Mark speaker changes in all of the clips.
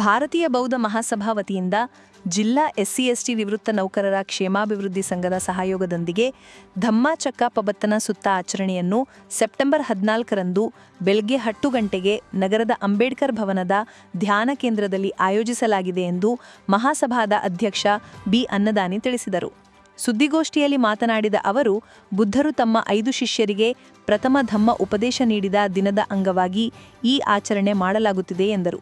Speaker 1: ಭಾರತೀಯ ಬೌದ್ಧ ಮಹಾಸಭಾ ವತಿಯಿಂದ ಜಿಲ್ಲಾ ಎಸ್ಸಿ ಎಸ್ಟಿ ನಿವೃತ್ತ ನೌಕರರ ಕ್ಷೇಮಾಭಿವೃದ್ಧಿ ಸಂಘದ ಸಹಯೋಗದೊಂದಿಗೆ ಧಮ್ಮಾಚಕ್ಕ ಪಬತ್ತನ ಸುತ್ತ ಆಚರಣೆಯನ್ನು ಸೆಪ್ಟೆಂಬರ್ ಹದಿನಾಲ್ಕರಂದು ಬೆಳಗ್ಗೆ ಹತ್ತು ಗಂಟೆಗೆ ನಗರದ ಅಂಬೇಡ್ಕರ್ ಭವನದ ಧ್ಯಾನ ಕೇಂದ್ರದಲ್ಲಿ ಆಯೋಜಿಸಲಾಗಿದೆ ಎಂದು ಮಹಾಸಭಾದ ಅಧ್ಯಕ್ಷ ಬಿ ಅನ್ನದಾನಿ ತಿಳಿಸಿದರು. ಸುದ್ದಿಗೋಷ್ಠಿಯಲ್ಲಿ ಮಾತನಾಡಿದ ಅವರು, ಬುದ್ಧರು ತಮ್ಮ ಐದು ಶಿಷ್ಯರಿಗೆ ಪ್ರಥಮ ಧಮ್ಮ ಉಪದೇಶ ನೀಡಿದ ದಿನದ ಅಂಗವಾಗಿ ಈ ಆಚರಣೆ ಮಾಡಲಾಗುತ್ತಿದೆ ಎಂದರು.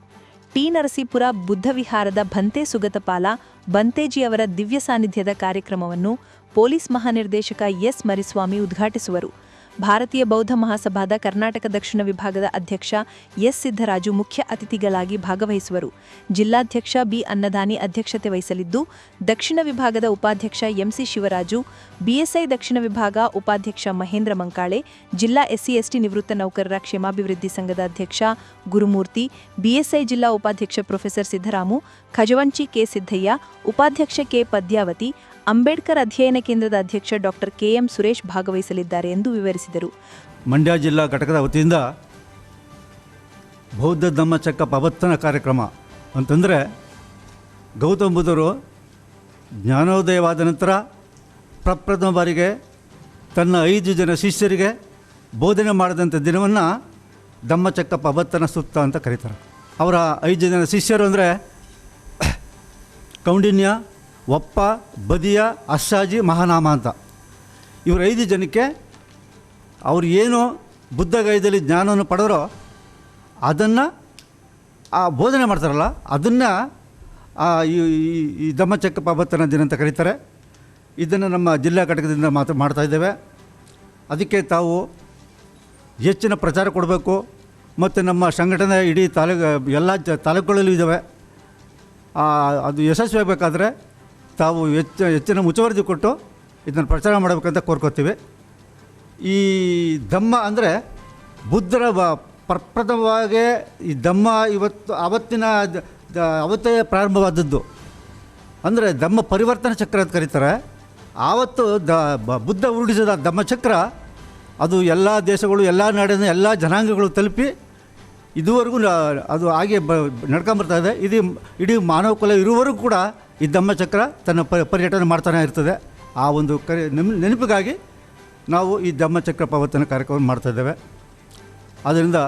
Speaker 1: ಟಿ ನರಸೀಪುರ ಬುದ್ಧವಿಹಾರದ ಭಂತೆ ಸುಗತಪಾಲ ಬಂತೇಜಿಯವರ ದಿವ್ಯ ಸಾನ್ನಿಧ್ಯದ ಕಾರ್ಯಕ್ರಮವನ್ನು ಪೊಲೀಸ್ ಮಹಾನಿರ್ದೇಶಕ ಎಸ್ ಮರಿಸ್ವಾಮಿ ಉದ್ಘಾಟಿಸುವರು. ಭಾರತೀಯ ಬೌದ್ಧ ಮಹಾಸಭಾದ ಕರ್ನಾಟಕ ದಕ್ಷಿಣ ವಿಭಾಗದ ಅಧ್ಯಕ್ಷ ಎಸ್ ಸಿದ್ದರಾಜು ಮುಖ್ಯ ಅತಿಥಿಗಳಾಗಿ ಭಾಗವಹಿಸುವರು. ಜಿಲ್ಲಾಧ್ಯಕ್ಷ ಬಿ ಅನ್ನದಾನಿ ಅಧ್ಯಕ್ಷತೆ ವಹಿಸಲಿದ್ದು, ದಕ್ಷಿಣ ವಿಭಾಗದ ಉಪಾಧ್ಯಕ್ಷ ಎಂಸಿ ಶಿವರಾಜು, ಬಿಎಸ್ಐ ದಕ್ಷಿಣ ವಿಭಾಗ ಉಪಾಧ್ಯಕ್ಷ ಮಹೇಂದ್ರ ಮಂಕಾಳೆ, ಜಿಲ್ಲಾ ಎಸ್ಸಿ ಎಸ್ಟಿ ನಿವೃತ್ತ ನೌಕರರ ಕ್ಷೇಮಾಭಿವೃದ್ಧಿ ಸಂಘದ ಅಧ್ಯಕ್ಷ ಗುರುಮೂರ್ತಿ, ಬಿಎಸ್ಐ ಜಿಲ್ಲಾ ಉಪಾಧ್ಯಕ್ಷ ಪ್ರೊಫೆಸರ್ ಸಿದ್ದರಾಮು ಖಜವಂಚಿ ಕೆ ಸಿದ್ದಯ್ಯ, ಉಪಾಧ್ಯಕ್ಷ ಕೆ ಪದ್ಯಾವತಿ, ಅಂಬೇಡ್ಕರ್ ಅಧ್ಯಯನ ಕೇಂದ್ರದ ಅಧ್ಯಕ್ಷ ಡಾಕ್ಟರ್ ಕೆಎಂ ಸುರೇಶ್ ಭಾಗವಹಿಸಲಿದ್ದಾರೆ ಎಂದು ವಿವರಿಸಿದರು.
Speaker 2: ಮಂಡ್ಯ ಜಿಲ್ಲಾ ಘಟಕದ ವತಿಯಿಂದ ಬೌದ್ಧ ಧಮ್ಮಚಕ್ಕ ಪವತ್ತನ ಕಾರ್ಯಕ್ರಮ ಅಂತಂದರೆ ಗೌತಮ ಬುದ್ಧರು ಜ್ಞಾನೋದಯವಾದ ನಂತರ ಪ್ರಪ್ರಥಮ ಬಾರಿಗೆ ತನ್ನ ಐದು ಜನ ಶಿಷ್ಯರಿಗೆ ಬೋಧನೆ ಮಾಡಿದಂಥ ದಿನವನ್ನು ಧಮ್ಮಚಕ್ಕ ಪವತ್ತನ ಸುತ್ತ ಅಂತ ಕರೀತಾರೆ. ಅವರ ಐದು ಜನ ಶಿಷ್ಯರು ಅಂದರೆ ಕೌಂಡಿನ್ಯ, ಒಪ್ಪ, ಬದಿಯ ಅಶ್ಶಾಜಿ ಮಹಾನಾಮ ಅಂತ. ಇವರು ಐದು ಜನಕ್ಕೆ ಅವ್ರು ಏನು ಬುದ್ಧಗಯದಲ್ಲಿ ಜ್ಞಾನವನ್ನು ಪಡೆದರೋ ಅದನ್ನು ಆ ಬೋಧನೆ ಮಾಡ್ತಾರಲ್ಲ, ಅದನ್ನು ಈ ಧಮ್ಮಚಕ್ಕ ಪಬತ್ತನ ದಿನ ಅಂತ ಕರೀತಾರೆ. ಇದನ್ನು ನಮ್ಮ ಜಿಲ್ಲಾ ಘಟಕದಿಂದ ಮಾತು ಮಾಡ್ತಾ ಇದ್ದೇವೆ. ಅದಕ್ಕೆ ತಾವು ಹೆಚ್ಚಿನ ಪ್ರಚಾರ ಕೊಡಬೇಕು. ಮತ್ತು ನಮ್ಮ ಸಂಘಟನೆ ಇಡೀ ತಾಲೂಕು, ಎಲ್ಲ ತಾಲೂಕುಗಳಲ್ಲೂ ಇದ್ದಾವೆ. ಅದು ಅದು ಯಶಸ್ವಿಯಾಗಬೇಕಾದ್ರೆ ತಾವು ಹೆಚ್ಚು, ಹೆಚ್ಚಿನ ಮುತುವರ್ಜಿ ಕೊಟ್ಟು ಇದನ್ನು ಪ್ರಚಾರ ಮಾಡಬೇಕಂತ ಕೋರ್ಕೋತೀವಿ. ಈ ಧಮ್ಮ ಅಂದರೆ ಬುದ್ಧರ ಪ್ರಪ್ರಥಮವಾಗಿ ಈ ಧಮ್ಮ ಇವತ್ತು ಆವತ್ತಿನ ಅವತ್ತೇ ಪ್ರಾರಂಭವಾದದ್ದು. ಅಂದರೆ ಧಮ್ಮ ಪರಿವರ್ತನ ಚಕ್ರ ಅಂತ ಕರೀತಾರೆ. ಆವತ್ತು ದ ಬುದ್ಧ ಉರುಳಿಸಿದ ಧಮ್ಮ ಚಕ್ರ ಅದು ಎಲ್ಲ ದೇಶಗಳು, ಎಲ್ಲ ನಾಡಿನ ಎಲ್ಲ ಜನಾಂಗಗಳು ತಲುಪಿ ಇದುವರೆಗೂ ಅದು ಹಾಗೆ ಬ ನಡ್ಕೊಂಬರ್ತಾ ಇದೆ. ಇದು ಇಡೀ ಮಾನವ ಕುಲ ಇರುವವರೆಗೂ ಕೂಡ ಈ ಧಮ್ಮಚಕ್ರ ತನ್ನ ಪರ್ಯಟನೆ ಮಾಡ್ತಾನೆ ಇರ್ತದೆ. ಆ ಒಂದು ಕರೆ ನೆನಪಿಗಾಗಿ ನಾವು ಈ ಧಮ್ಮಚಕ್ರ ಪವರ್ತನ ಕಾರ್ಯಕ್ರಮ ಮಾಡ್ತಾ ಇದ್ದೇವೆ ಆದ್ದರಿಂದ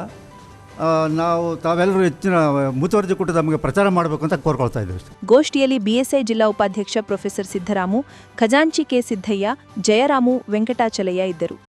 Speaker 2: ನಾವು ತಾವೆಲ್ಲರೂ ಹೆಚ್ಚಿನ ಮುತುವರ್ಜಿ ಕೊಟ್ಟು ನಮಗೆ ಪ್ರಚಾರ ಮಾಡಬೇಕು ಅಂತ ಕೋರ್ಕೊಳ್ತಾ ಇದ್ದೇವೆ.
Speaker 1: ಗೋಷ್ಠಿಯಲ್ಲಿ ಬಿಎಸ್ಐ ಜಿಲ್ಲಾ ಉಪಾಧ್ಯಕ್ಷ ಪ್ರೊಫೆಸರ್ ಸಿದ್ದರಾಮು, ಖಜಾಂಚಿ ಕೆ ಸಿದ್ದಯ್ಯ, ಜಯರಾಮು ವೆಂಕಟಾಚಲಯ್ಯ ಇದ್ದರು